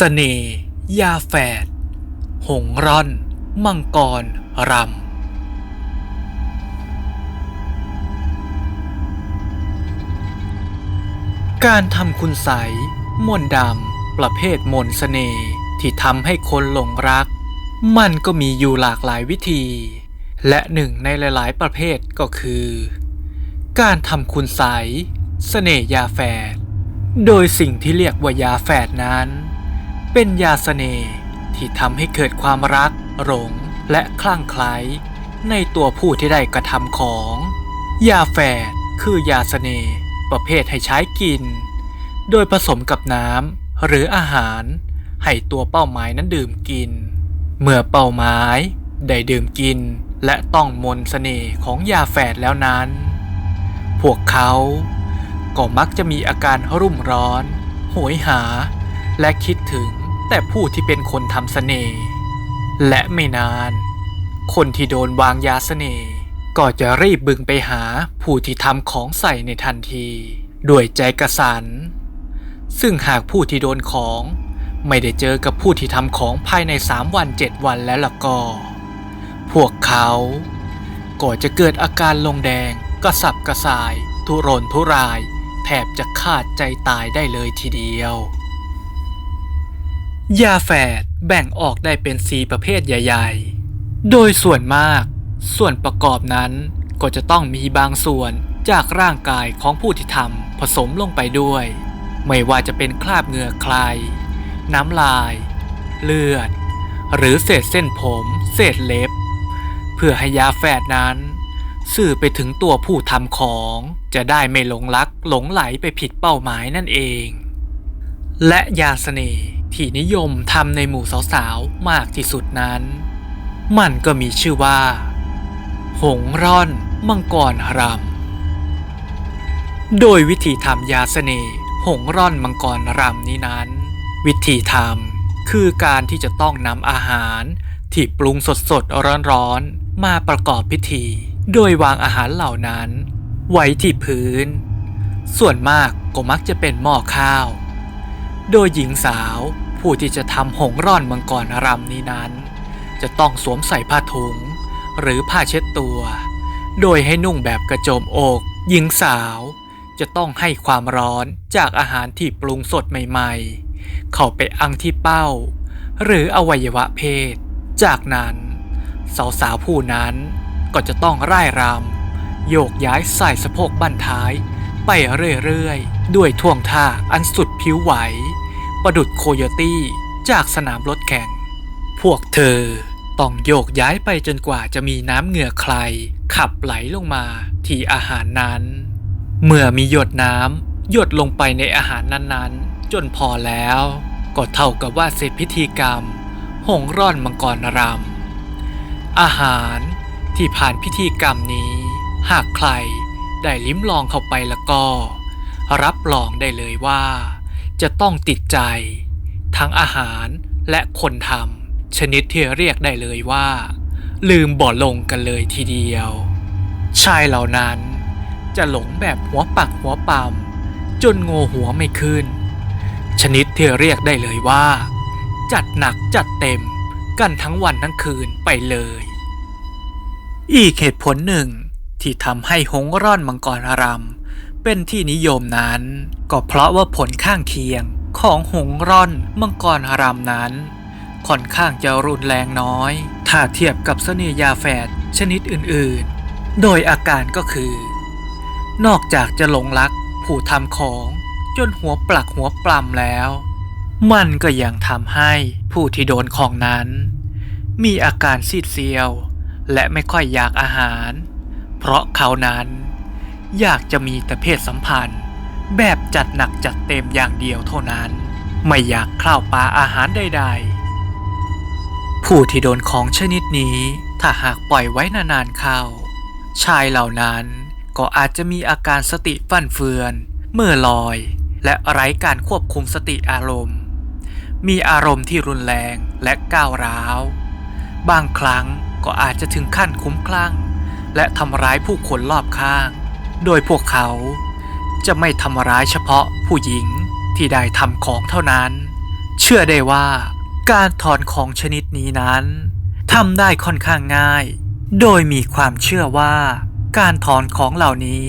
เสน่ห์ยาแฝด หงร่อน มังกร รำ การทำคุณใสมนต์ดำ ประเภทมนต์เสน่ห์ที่ทำให้คนหลงรัก มันก็มีอยู่หลากหลายวิธี และหนึ่งในหลาย ๆ ประเภทก็คือ การทำคุณใสเสน่ห์ยาแฝด โดยสิ่งที่เรียกว่ายาแฝดนั้น เป็นยาเสน่ห์ที่ทำให้เกิดความรัก หลง และคลั่งไคล้ในตัวผู้ที่ได้กระทำของ ยาแฝดคือยาเสน่ห์ประเภทให้ใช้กิน โดยผสมกับน้ำหรืออาหารให้ตัวเป้าหมายนั้นดื่มกิน เมื่อเป้าหมายได้ดื่มกินและต้องมนต์เสน่ห์ของยาแฝดแล้วนั้น พวกเขาก็มักจะมีอาการรุ่มร้อน โหยหา และคิดถึง แต่ผู้ที่เป็นคนทำเสน่ห์ และไม่นาน คนที่โดนวางยาเสน่ห์ ก็จะรีบบึงไปหาผู้ที่ทำของใส่ในทันทีด้วยใจกระสัน ซึ่งหากผู้ที่โดนของไม่ได้เจอกับผู้ที่ทำของภายในสามวันเจ็ดวันแล้วล่ะก็ พวกเขาก็จะเกิดอาการลงแดงกระสับกระส่าย ทุรนทุราย แทบจะขาดใจตายได้เลยทีเดียว ยาแฝดแบ่งออกได้เป็นสีประเภทใหญ่ๆ โดยส่วนมาก ส่วนประกอบนั้นก็จะต้องมีบางส่วนจากร่างกายของผู้ที่ทำผสมลงไปด้วย ไม่ว่าจะเป็นคราบเหงื่อใคร น้ำลาย เลือด หรือเศษเส้นผม เศษเล็บ เพื่อให้ยาแฝดนั้น สื่อไปถึงตัวผู้ทำของจะได้ไม่หลงรักหลงไหลไปผิดเป้าหมายนั่นเอง และยาเสน่ห์ ที่นิยมทำในหมู่สาวๆ มากที่สุดนั้น มันก็มีชื่อว่า หงร่อนมังกรรำโดยวิธีทำยาเสน่ห์หงร่อนมังกรรำนี้นั้น วิธีทำคือการที่จะต้องนำอาหาร ที่ปรุงสดๆ ร้อนๆ มาประกอบพิธี โดยวางอาหารเหล่านั้น ไว้ที่พื้น ส่วนมากก็มักจะเป็นหม้อข้าวโดยหญิงสาว ผู้ที่จะทำหงร่อนมังกรรำนี้นั้น จะต้องสวมใส่ผ้าถุง หรือผ้าเช็ดตัว โดยให้นุ่งแบบกระโจมอกหญิงสาว จะต้องให้ความร้อนจากอาหารที่ปรุงสดใหม่ๆ เข้าไปอังที่เป้า หรืออวัยวะเพศ จากนั้น สาวๆผู้นั้นก็จะต้องร่ายรำโยกย้ายใส่สะโพกบั้นท้าย ไปเรื่อยๆ ด้วยท่วงท่าอันสุดผิวไหว ประดุดโคโยตี้จากสนามรถแข่ง พวกเธอต้องโยกย้ายไปจนกว่าจะมีน้ำเหงื่อใคร ขับไหลลงมาที่อาหารนั้น เมื่อมีหยดน้ำหยดลงไปในอาหารนั้นๆ จนพอแล้ว ก็เท่ากับว่าเสร็จพิธีกรรม หงร่อนมังกรรำอาหารที่ผ่านพิธีกรรมนี้ หากใครได้ลิ้มลองเข้าไปแล้วก็ รับรองได้เลยว่า จะต้องติดใจ ทั้งอาหารและคนทำชนิดที่เรียกได้เลยว่า ลืมบ่อลงกันเลยทีเดียว ชายเหล่านั้นจะหลงแบบหัวปักหัวปั๊มจนโงหัวไม่ขึ้น ชนิดที่เรียกได้เลยว่า จัดหนักจัดเต็มกันทั้งวันทั้งคืนไปเลย อีกเหตุผลหนึ่งที่ทำให้หงร่อนมังกรอาราม เป็นที่นิยมนั้น ก็เพราะว่าผลข้างเคียงของหงร่อนมังกรอารามนั้น ค่อนข้างจะรุนแรงน้อย ถ้าเทียบกับเสน่ยาแฝดชนิดอื่นๆ โดยอาการก็คือ นอกจากจะหลงรักผู้ทำของจนหัวปลักหัวปลำแล้ว มันก็ยังทำให้ผู้ที่โดนของนั้น มีอาการซีดเซียว และไม่ค่อยอยากอาหาร เพราะเขานั้น อยากจะมีแต่เพศสัมพันธ์ แบบจัดหนักจัดเต็มอย่างเดียวเท่านั้น ไม่อยากข้าวปลาอาหารใดๆ ผู้ที่โดนของชนิดนี้ถ้าหากปล่อยไว้นานๆเข้า ชายเหล่านั้นก็อาจจะมีอาการสติฟั่นเฟือน เมื่อลอย และไร้การควบคุมสติอารมณ์ มีอารมณ์ที่รุนแรงและก้าวร้าว บางครั้งก็อาจจะถึงขั้นคุ้มคลั่ง และทำร้ายผู้คนรอบข้าง โดยพวกเขาจะไม่ทำร้ายเฉพาะผู้หญิงที่ได้ทำของเท่านั้น เชื่อได้ว่าการถอนของชนิดนี้นั้นทำได้ค่อนข้างง่าย โดยมีความเชื่อว่าการถอนของเหล่านี้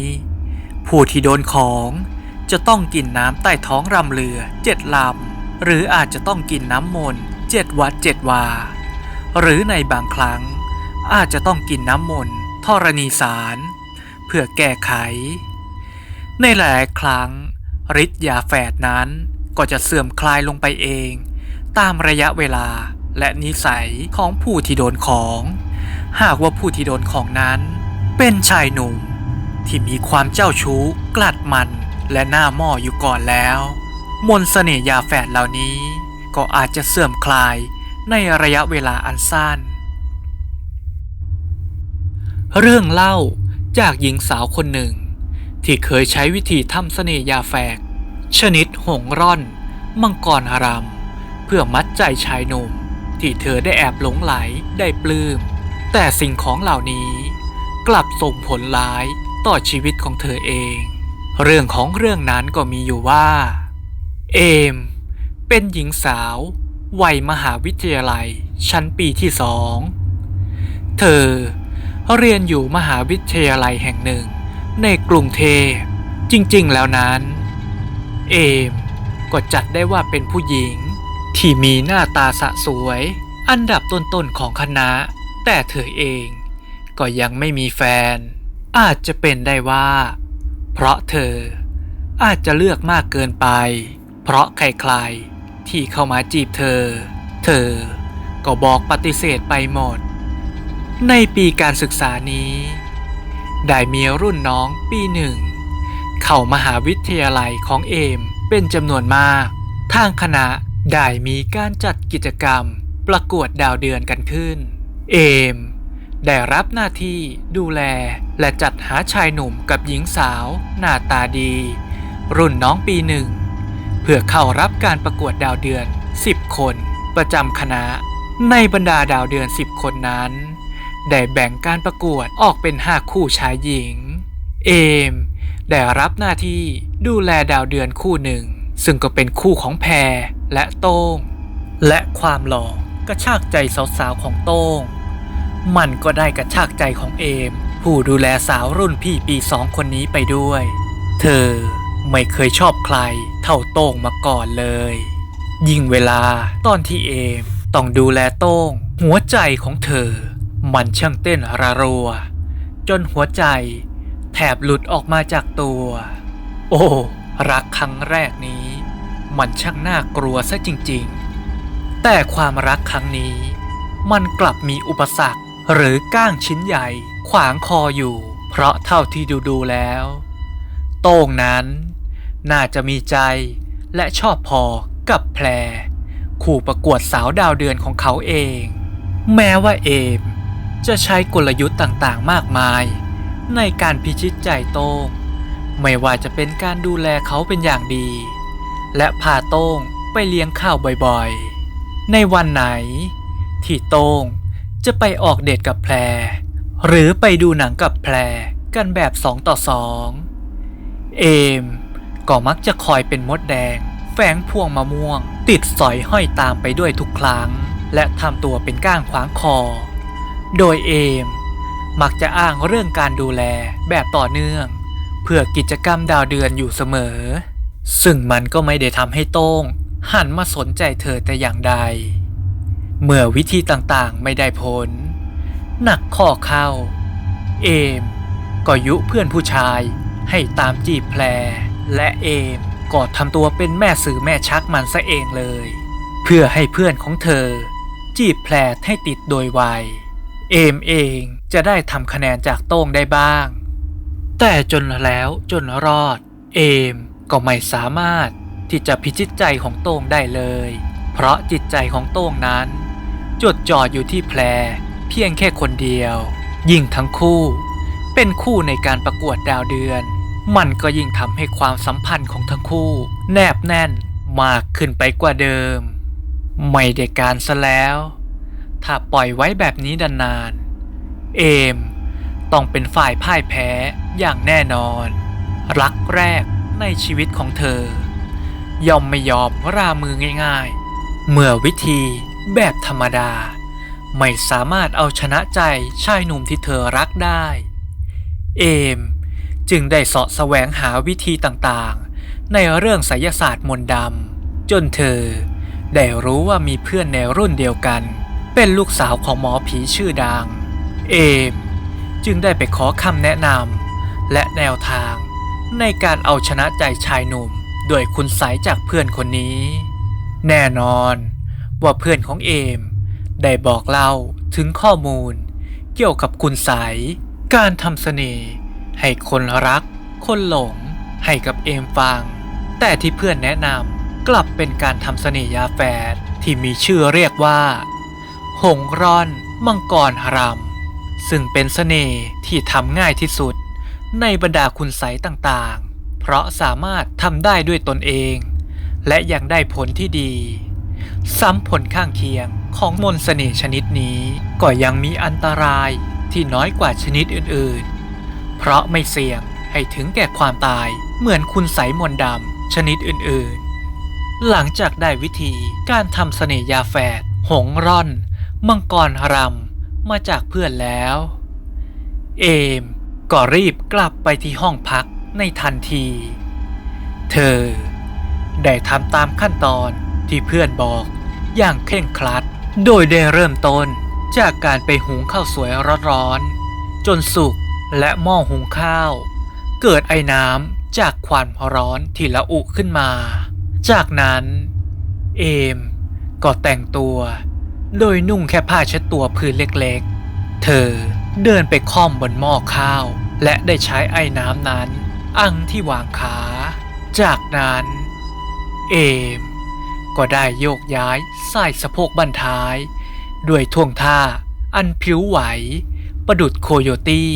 ผู้ที่โดนของจะต้องกินน้ำใต้ท้องรำเรือเจ็ดลำ หรืออาจจะต้องกินน้ำมนต์เจ็ดวัดเจ็ดวา หรือในบางครั้งอาจจะต้องกินน้ำมนต์ธรณีสาร เพื่อแก้ไข ในหลายครั้งฤทธิ์ยาแฝดนั้นก็จะเสื่อมคลายลงไปเอง ตามระยะเวลาและนิสัยของผู้ที่โดนของ หากว่าผู้ที่โดนของนั้น เป็นชายหนุ่ม ที่มีความเจ้าชู้ กลัดมันและหน้าหม้ออยู่ก่อนแล้ว มนต์เสน่ยาแฝดเหล่านี้ ก็อาจจะเสื่อมคลายในระยะเวลาอันสั้น เรื่องเล่า จากหญิงสาวคนหนึ่ง ที่เคยใช้วิธีทำเสน่ห์ยาแฝก ชนิดหงร่อน มังกรอารามเพื่อมัดใจชายหนุ่ม ที่เธอได้แอบหลงไหลได้ปลืม้ม แต่สิ่งของเหล่านี้กลับส่งผลร้ายต่อชีวิตของเธอเอง เรื่องของเรื่องนั้นก็มีอยู่ว่า เอม เป็นหญิงสาว วัยมหาวิทยาลัย ชั้นปีที่สอง เธอ เรียนอยู่มหาวิทยาลัยแห่งหนึ่ง ในกรุงเทพจริงๆ แล้วนั้น เอมก็จัดได้ว่าเป็นผู้หญิง ที่มีหน้าตาสะสวย อันดับต้นๆของคณะ แต่เธอเองก็ยังไม่มีแฟน อาจจะเป็นได้ว่า เพราะเธออาจจะเลือกมากเกินไป เพราะใครๆที่เข้ามาจีบเธอ เธอก็บอกปฏิเสธไปหมด ในปีการศึกษานี้ ได้มีรุ่นน้องปีหนึ่ง เข้ามหาวิทยาลัยของเอมเป็นจำนวนมาก ทางคณะได้มีการจัดกิจกรรมประกวดดาวเดือนกันขึ้น เอมได้รับหน้าที่ดูแลและจัดหาชายหนุ่มกับหญิงสาว หน้าตาดี รุ่นน้องปีหนึ่ง เพื่อเข้ารับการประกวดดาวเดือน 10 คน ประจำคณะ ในบรรดาดาวเดือน 10 คนนั้น ได้แบ่งการประกวดออกเป็น 5 คู่ชายหญิง เอม ได้รับหน้าที่ดูแลดาวเดือนคู่หนึ่ง ซึ่งก็เป็นคู่ของแพรและโต้ง และความหล่อกระชากใจสาวๆของโต้ง มันก็ได้กระชากใจของเอม ผู้ดูแลสาวรุ่นพี่ปีสองคนนี้ไปด้วย เธอไม่เคยชอบใครเท่าโต้งมาก่อนเลย ยิ่งเวลาตอนที่เอมต้องดูแลโต้ง หัวใจของเธอ มันช่างเต้นระรัว จนหัวใจแทบหลุดออกมาจากตัว โอ้ รักครั้งแรกนี้ มันช่างน่ากลัวซะจริงๆ แต่ความรักครั้งนี้ มันกลับมีอุปสรรคหรือก้างชิ้นใหญ่ขวางคออยู่ เพราะเท่าที่ดูดูๆแล้ว โต้งนั้น น่าจะมีใจและชอบพอกับแพร คู่ประกวดสาวดาวเดือนของเขาเอง แม้ว่าเอม จะใช้กลยุทธ์ต่างๆ มากมาย ในการพิชิตใจโต้งไม่ว่าจะเป็นการดูแลเขาเป็นอย่างดี และพาโต้งไปเลี้ยงข้าวบ่อยๆ ในวันไหน ที่โต้งจะไปออกเดทกับแพร หรือไปดูหนังกับแพรกันแบบสองต่อสองเอมก็มักจะคอยเป็นมดแดง แฝงพวงมะม่วง ติดสอยห้อยตามไปด้วยทุกครั้ง และทำตัวเป็นก้างขวางคอ โดยเอม มักจะอ้างเรื่องการดูแลแบบต่อเนื่อง เพื่อกิจกรรมดาวเดือนอยู่เสมอ ซึ่งมันก็ไม่ได้ทำให้โต้ง หันมาสนใจเธอแต่อย่างใด เมื่อวิธีต่างๆไม่ได้ผล หนักข้อเข้า เอมก็ยุเพื่อนผู้ชายให้ตามจีบแพร และเอมก็ทำตัวเป็นแม่สื่อแม่ชักมันซะเองเลย เพื่อให้เพื่อนของเธอ จีบแพรให้ติดโดยไว เอมเองจะได้ทำคะแนนจากโต้งได้บ้าง แต่จนแล้วจนรอด เอมก็ไม่สามารถที่จะพิชิตใจของโต้งได้เลย เพราะจิตใจของโต้งนั้น จดจ่ออยู่ที่แพรเพียงแค่คนเดียว ยิ่งทั้งคู่ เป็นคู่ในการประกวดดาวเดือน มันก็ยิ่งทำให้ความสัมพันธ์ของทั้งคู่ แนบแน่นมากขึ้นไปกว่าเดิม ไม่ได้การซะแล้ว ถ้าปล่อยไว้แบบนี้นานๆ เอมต้องเป็นฝ่ายพ่ายแพ้อย่างแน่นอน รักแรกในชีวิตของเธอ ย่อมไม่ยอมรามือง่ายๆ เมื่อวิธีแบบธรรมดา ไม่สามารถเอาชนะใจชายหนุ่มที่เธอรักได้ เอมจึงได้เสาะแสวงหาวิธีต่างๆ ในเรื่องไสยศาสตร์มนต์ดำจนเธอได้รู้ว่ามีเพื่อนในรุ่นเดียวกัน เป็นลูกสาวของหมอผีชื่อดัง เอม จึงได้ไปขอคำแนะนำและแนวทาง ในการเอาชนะใจชายหนุ่มโดยคุณสายจากเพื่อนคนนี้ แน่นอน ว่าเพื่อนของเอม ได้บอกเล่าถึงข้อมูล เกี่ยวกับคุณสายการทำเสน่ห์ให้คนรัก คนหลง ให้กับเอมฟัง แต่ที่เพื่อนแนะนำกลับเป็นการทำเสน่ห์ยาแฝดที่มีชื่อเรียกว่า หงร่อน มังกรหรำซึ่งเป็นเสน่ห์ที่ทำง่ายที่สุด ในบรรดาคุณไสต่างๆ เพราะสามารถทำได้ด้วยตนเอง และยังได้ผลที่ดี ซ้ำผลข้างเคียงของมนต์เสน่ห์ชนิดนี้ก็ยังมีอันตรายที่น้อยกว่าชนิดอื่นๆ เพราะไม่เสี่ยงให้ถึงแก่ความตายเหมือนคุณไสมนดำชนิดอื่นๆ หลังจากได้วิธีการทำเสน่ห์ยาแฝดหงร่อน มังกรรำมาจากเพื่อนแล้ว เอมก็รีบกลับไปที่ห้องพักในทันที เธอ ได้ทำตามขั้นตอนที่เพื่อนบอกอย่างเคร่งครัด โดยได้เริ่มต้นจากการไปหุงข้าวสวยร้อนๆจนสุกและหม้อหุงข้าว เกิดไอ้น้ำจากความร้อนที่ละอุขึ้นมา จากนั้น เอมก็แต่งตัว โดยนุ่งแค่ผ้าเช็ดตัวพื้นเล็กๆ เธอเดินไปค่อมบนหม้อข้าว และได้ใช้ไอ้น้ำนั้น อังที่วางขา จากนั้น เอม ก็ได้โยกย้ายใสายสะโพกบั้นท้าย ด้วยท่วงท่า อันพริ้วไหว ประดุดโคโยตี้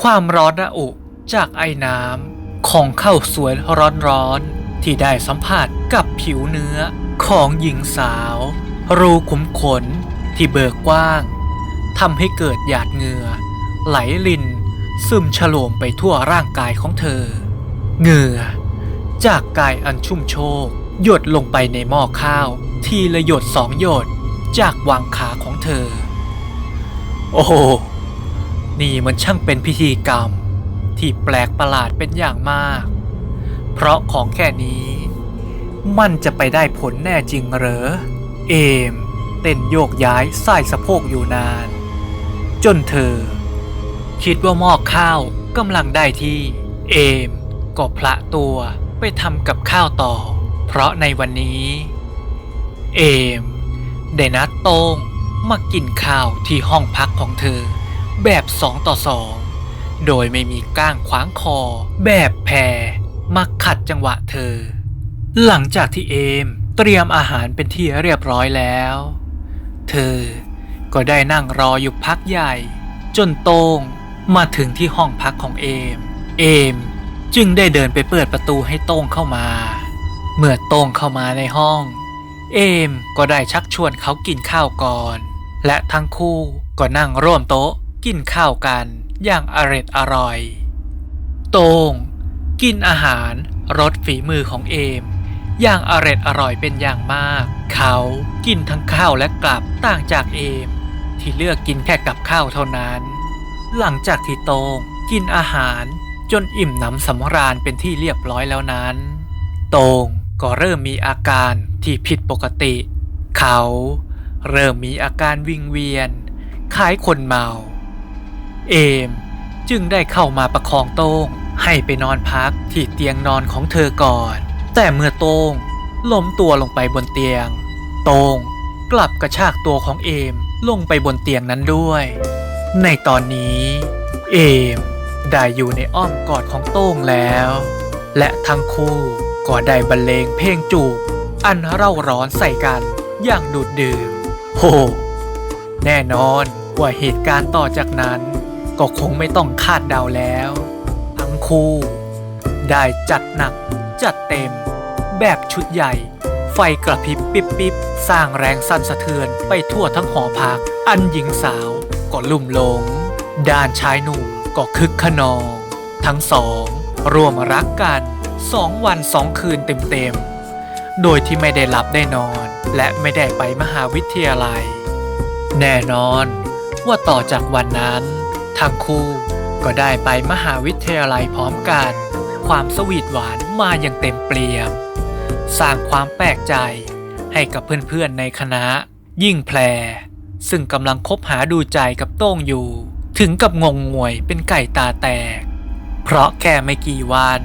ความร้อนระอุจากไอ้น้ำของข้าวสวยร้อนๆที่ได้สัมผัสกับผิวเนื้อของหญิงสาว รูขุมขนที่เบิกกว้างทำให้เกิดหยาดเหงื่อ ไหลลินซึมฉโลมไปทั่วร่างกายของเธอ เหงื่อ จากกายอันชุ่มโชกหยดลงไปในหม้อข้าว ทีละหยดสองหยดจากวางขาของเธอ โอ้โห นี่มันช่างเป็นพิธีกรรม ที่แปลกประหลาดเป็นอย่างมาก เพราะของแค่นี้ มันจะไปได้ผลแน่จริงเหรอ เอมเต้นโยกย้ายสายสะโพกอยู่นาน จนเธอ คิดว่าหม้อข้าวกำลังได้ที่ เอมก็พละตัวไปทำกับข้าวต่อ เพราะในวันนี้ เอมได้นัดโต้งมากินข้าวที่ห้องพักของเธอ แบบสองต่อสองโดยไม่มีก้างขวางคอ แบบแพรมาขัดจังหวะเธอ หลังจากที่เอม เตรียมอาหารเป็นที่เรียบร้อยแล้ว เธอก็ได้นั่งรออยู่พักใหญ่ จนโต้งมาถึงที่ห้องพักของเอม เอมจึงได้เดินไปเปิดประตูให้โต้งเข้ามา เมื่อโต้งเข้ามาในห้อง เอมก็ได้ชักชวนเขากินข้าวก่อน และทั้งคู่ก็นั่งร่วมโต๊ะกินข้าวกันอย่างอร็ดอร่อย โต้งกินอาหารรสฝีมือของเอม อย่างอร็ดอร่อยเป็นอย่างมาก เขากินทั้งข้าวและกลับต่างจากเอม ที่เลือกกินแค่กับข้าวเท่านั้น หลังจากที่โตงกินอาหารจนอิ่มหนำสำราญเป็นที่เรียบร้อยแล้วนั้น โตงก็เริ่มมีอาการที่ผิดปกติ เขาเริ่มมีอาการวิงเวียน คล้ายคนเมา เอมจึงได้เข้ามาประคองโต้งให้ไปนอนพักที่เตียงนอนของเธอก่อน แต่เมื่อโต้งล้มตัวลงไปบนเตียง โต้งกลับกระชากตัวของเอมลงไปบนเตียงนั้นด้วย ในตอนนี้ เอมได้อยู่ในอ้อมกอดของโต้งแล้ว และทั้งคู่ก็ได้บรรเลงเพลงจูบอันเร่าร้อนใส่กันอย่างดูดดื่มโหแน่นอนว่าเหตุการณ์ต่อจากนั้น ก็คงไม่ต้องคาดเดาแล้ว ทั้งคู่ ได้จัดหนักจัดเต็ม แบบชุดใหญ่ ไฟกระพริบปิบปิบสร้างแรงสั่นสะเทือนไปทั่วทั้งหอพัก อันหญิงสาวก็ลุ่มหลง ด้านชายหนุ่มก็คึกขนอง ทั้งสองร่วมรักกันสองวันสองคืนเต็มๆ โดยที่ไม่ได้หลับได้นอน และไม่ได้ไปมหาวิทยาลัย แน่นอนว่าต่อจากวันนั้น ทั้งคู่ก็ได้ไปมหาวิทยาลัยพร้อมกัน ความสวีทหวานมาอย่างเต็มเปี่ยม สร้างความแปลกใจให้กับเพื่อนๆในคณะ ยิ่งแพร ซึ่งกำลังคบหาดูใจกับโต้งอยู่ ถึงกับงงงวยเป็นไก่ตาแตก เพราะแค่ไม่กี่วัน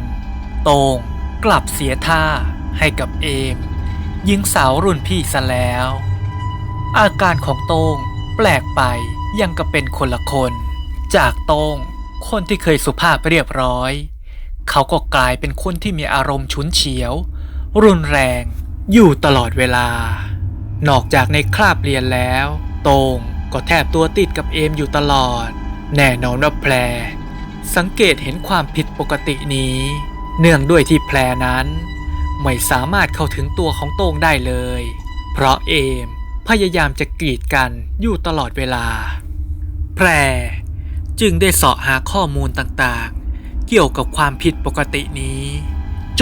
โต้งกลับเสียท่าให้กับเอมหญิงสาวรุ่นพี่ซะแล้ว อาการของโต้งแปลกไปยังกับเป็นคนละคน จากโต้งคนที่เคยสุภาพเรียบร้อย เขาก็กลายเป็นคนที่มีอารมณ์ฉุนเฉียว รุนแรง อยู่ตลอดเวลา นอกจากในคราบเรียนแล้ว โต้งก็แทบตัวติดกับเอมอยู่ตลอด แน่นอนว่าแพร สังเกตเห็นความผิดปกตินี้ เนื่องด้วยที่แพรนั้น ไม่สามารถเข้าถึงตัวของโต้งได้เลย เพราะเอมพยายามจะกรีดกันอยู่ตลอดเวลา แพรจึงได้เสาะหาข้อมูลต่างๆ เกี่ยวกับความผิดปกตินี้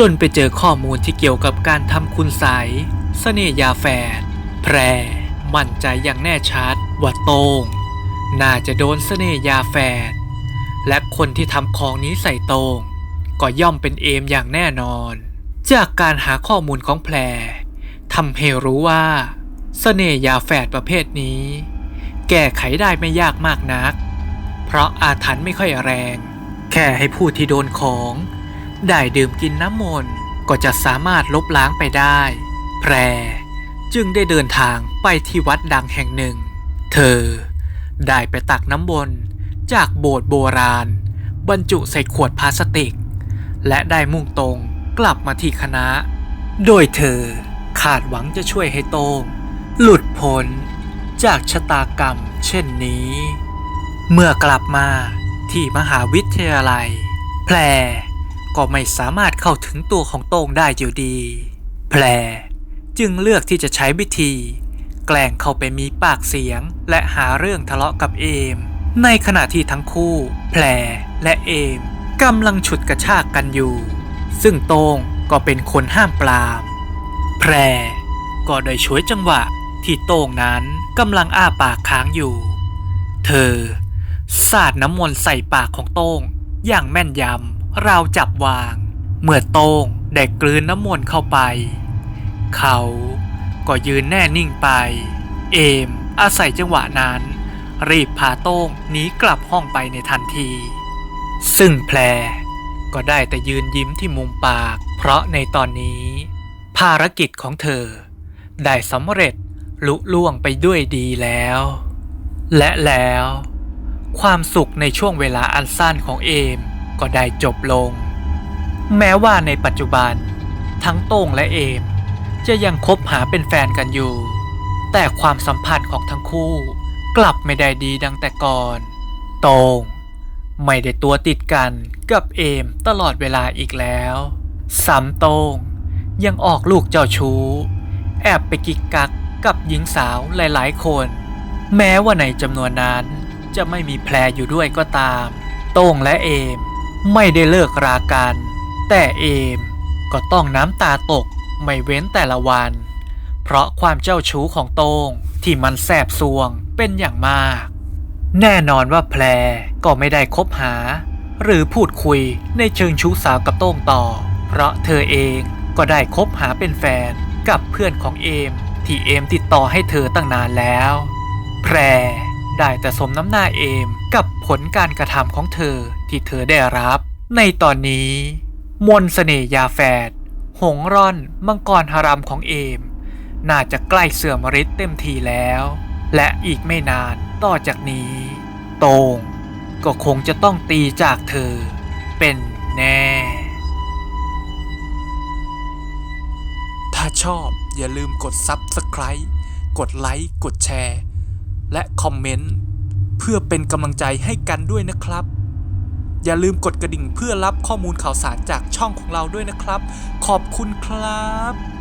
จนไปเจอข้อมูลที่เกี่ยวกับการทำคุณใสเสน่ห์ยาแฝดแพร มั่นใจอย่างแน่ชัดว่าโต้งน่าจะโดนเสน่ห์ยาแฝดและคนที่ทำของนี้ใส่โต้งก็ย่อมเป็นเอมอย่างแน่นอน จากการหาข้อมูลของแพรทำให้รู้ว่าเสน่ห์ยาแฝดประเภทนี้ แก้ไขได้ไม่ยากมากนัก เพราะอาถรรพ์ไม่ค่อยแรง แค่ให้ผู้ที่โดนของ ได้ดื่มกินน้ำมนต์ก็จะสามารถลบล้างไปได้ แพรจึงได้เดินทางไปที่วัดดังแห่งหนึ่ง เธอได้ไปตักน้ำมนต์จากโบสถ์โบราณ บรรจุใส่ขวดพลาสติก และได้มุ่งตรงกลับมาที่คณะ โดยเธอคาดหวังจะช่วยให้โต้งหลุดพ้นจากชะตากรรมเช่นนี้ เมื่อกลับมาที่มหาวิทยาลัย แพร ก็ไม่สามารถเข้าถึงตัวของโต้งได้อยู่ดี แพรจึงเลือกที่จะใช้วิธี แกล้งเข้าไปมีปากเสียง และหาเรื่องทะเลาะกับเอม ในขณะที่ทั้งคู่ แพรและเอมกำลังฉุดกระชากกันอยู่ ซึ่งโต้งก็เป็นคนห้ามปราม แพรก็ได้ช่วยจังหวะที่โต้งนั้นกำลังอ้าปากค้างอยู่ เธอสาดน้ำมนต์ใส่ปากของโต้งอย่างแม่นยำ ราวจับวาง เมื่อโต้งได้กลืนน้ำมนต์เข้าไป เขาก็ยืนแน่นิ่งไป เอมอาศัยจังหวะนั้น รีบพาโต้งหนีกลับห้องไปในทันที ซึ่งแพรก็ได้แต่ยืนยิ้มที่มุมปาก เพราะในตอนนี้ ภารกิจของเธอ ได้สำเร็จลุล่วงไปด้วยดีแล้ว และแล้ว ความสุขในช่วงเวลาอันสั้นของเอม ก็ได้จบลง แม้ว่าในปัจจุบัน ทั้งโต้งและเอม จะยังคบหาเป็นแฟนกันอยู่ แต่ความสัมพันธ์ของทั้งคู่กลับไม่ได้ดีดังแต่ก่อน โต้งไม่ได้ตัวติดกันกับเอมตลอดเวลาอีกแล้วซ้ำโต้งยังออกลูกเจ้าชู้ แอบไปกิกกักกับหญิงสาวหลายๆคน แม้ว่าในจำนวนนั้นจะไม่มีแพรอยู่ด้วยก็ตาม โต้งและเอม ไม่ได้เลิกรากัน แต่เอมก็ต้องน้ำตาตกไม่เว้นแต่ละวัน เพราะความเจ้าชู้ของโต้งที่มันแสบซวงเป็นอย่างมาก แน่นอนว่าแพรก็ไม่ได้คบหา หรือพูดคุยในเชิงชู้สาวกับโต้งต่อ เพราะเธอเองก็ได้คบหาเป็นแฟนกับเพื่อนของเอม ที่เอมติดต่อให้เธอตั้งนานแล้ว แพรได้แต่สมน้ำหน้าเอมกับผลการกระทำของเธอ ที่เธอได้รับ ในตอนนี้ มนต์เสน่ยาแฝด หงร่อน มังกรฮารามของเอม น่าจะใกล้เสื่อมฤทธิ์เต็มทีแล้ว และอีกไม่นานต่อจากนี้ โตงก็คงจะต้องตีจากเธอ เป็นแน่ ถ้าชอบอย่าลืมกด Subscribe กดไลค์ กดแชร์ และคอมเมนต์ เพื่อเป็นกำลังใจให้กันด้วยนะครับ อย่าลืมกดกระดิ่งเพื่อรับข้อมูลข่าวสารจากช่องของเราด้วยนะครับ ขอบคุณครับ